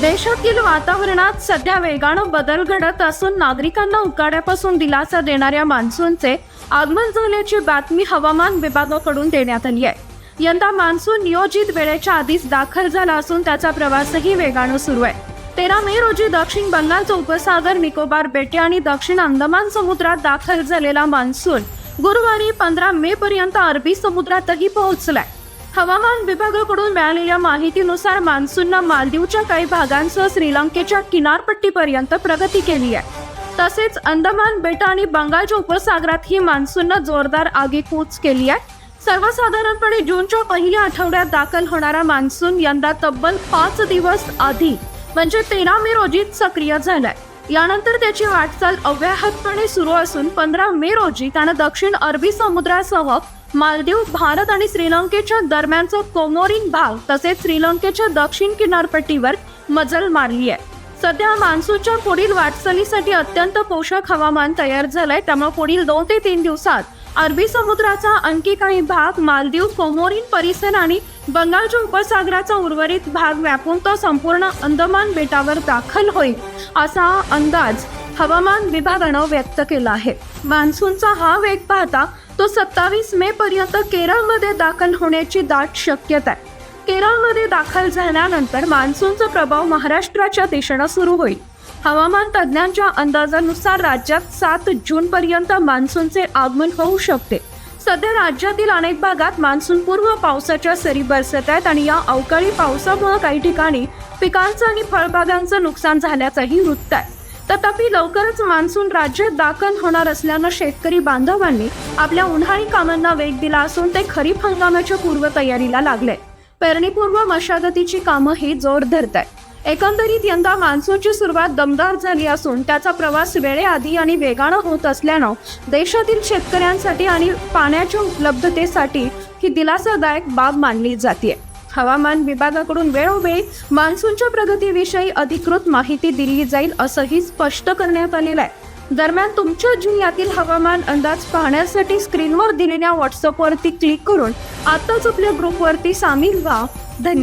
देशातील वातावरणात सध्या वेगानं बदल घडत असून नागरिकांना उकाड्यापासून दिलासा देणाऱ्या मान्सूनचे आगमन झाल्याची बातमी हवामान विभागाकडून देण्यात आली आहे. यंदा मान्सून नियोजित वेळेच्या आधीच दाखल झाला असून त्याचा प्रवासही वेगानं सुरू आहे. तेरा मे रोजी दक्षिण बंगालचा उपसागर निकोबार बेटे आणि दक्षिण अंदमान समुद्रात दाखल झालेला मान्सून गुरुवारी पंधरा मे पर्यंत अरबी समुद्रातही पोहोचलाय. हवामान विभागाकडून मिळालेल्या माहितीनुसार मान्सूननं मालदीवच्या काही भागांसह श्रीलंकेच्या किनारपट्टीपर्यंत प्रगती केली आहे. तसेच अंदमान बेटा आणि बंगालच्या उपसागरात ही मान्सूननं जोरदार आगेकूच केली आहे. सर्वसाधारणपणे जूनच्या पहिल्या आठवड्यात दाखल होणारा मान्सून यंदा तब्बल पाच दिवस आधी म्हणजे तेरा मे रोजीच सक्रिय झालाय. यानंतर त्याची वाटचाल अव्याहतपणे सुरू असून पंधरा मे रोजी त्यानं दक्षिण अरबी समुद्रासह मालदीव भारत आणि श्रीलंकेच्या दरम्यानचा कोमोरिन भाग तसेच श्रीलंकेच्या दक्षिण किनारपट्टीवर मजल मारली आहे. सध्या मान्सूनच्या पुढील वाटचालीसाठी अत्यंत पोषक हवामान तयार झालंय. त्यामुळे पुढील दोन ते तीन दिवसात अरबी समुद्राचा आणखी काही भाग मालदीव कोमोरीन परिसर आणि बंगालच्या उपसागराचा उर्वरित भाग व्यापून तो संपूर्ण अंदमान बेटावर दाखल होईल असा अंदाज हवामान विभागानं व्यक्त केला आहे. मान्सूनचा हा वेग पाहता तो सत्तावीस मे पर्यंत केरळमध्ये दाखल होण्याची दाट शक्यता आहे. केरळमध्ये दाखल झाल्यानंतर मान्सूनचा प्रभाव महाराष्ट्राच्या दिशेनं सुरू होईल. हवामान तज्ज्ञांच्या अंदाजानुसार राज्यात सात जून पर्यंत मान्सूनचे आगमन होऊ शकते. सध्या राज्यातील अनेक भागात मान्सूनपूर्व पावसाच्या सरी बरसत आहेत आणि या अवकाळी पावसामुळे काही ठिकाणी पिकांचं आणि फळबागांचं नुकसान झाल्याचंही वृत्त आहे तथापि लवकरच मान्सून राज्यात दाखल होणार असल्यानं शेतकरी बांधवांनी आपल्या उन्हाळी कामांना वेग दिला असून ते खरीप हंगामाच्या पूर्वतयारीला लागले. पेरणीपूर्व मशागतीची कामं ही जोर धरत आहेत एकंदरीत यंदा मान्सूनची सुरुवात दमदार झाली असून त्याचा प्रवास वेळेआधी आणि वेगानं होत असल्यानं देशातील शेतकऱ्यांसाठी आणि पाण्याच्या उपलब्धतेसाठी ही दिलासादायक बाब मानली जाते. हवामान विभागाकडून वेळोवेळी मान्सूनच्या प्रगतीविषयी अधिकृत माहिती दिली जाईल असंही स्पष्ट करण्यात आलेलं आहे. दरम्यान तुमच्या जिल्ह्यातील हवामान अंदाज पाहण्यासाठी स्क्रीनवर दिलेल्या व्हॉट्सअपवरती क्लिक करून आताच आपल्या ग्रुपवरती सामील व्हा. धन्यवाद.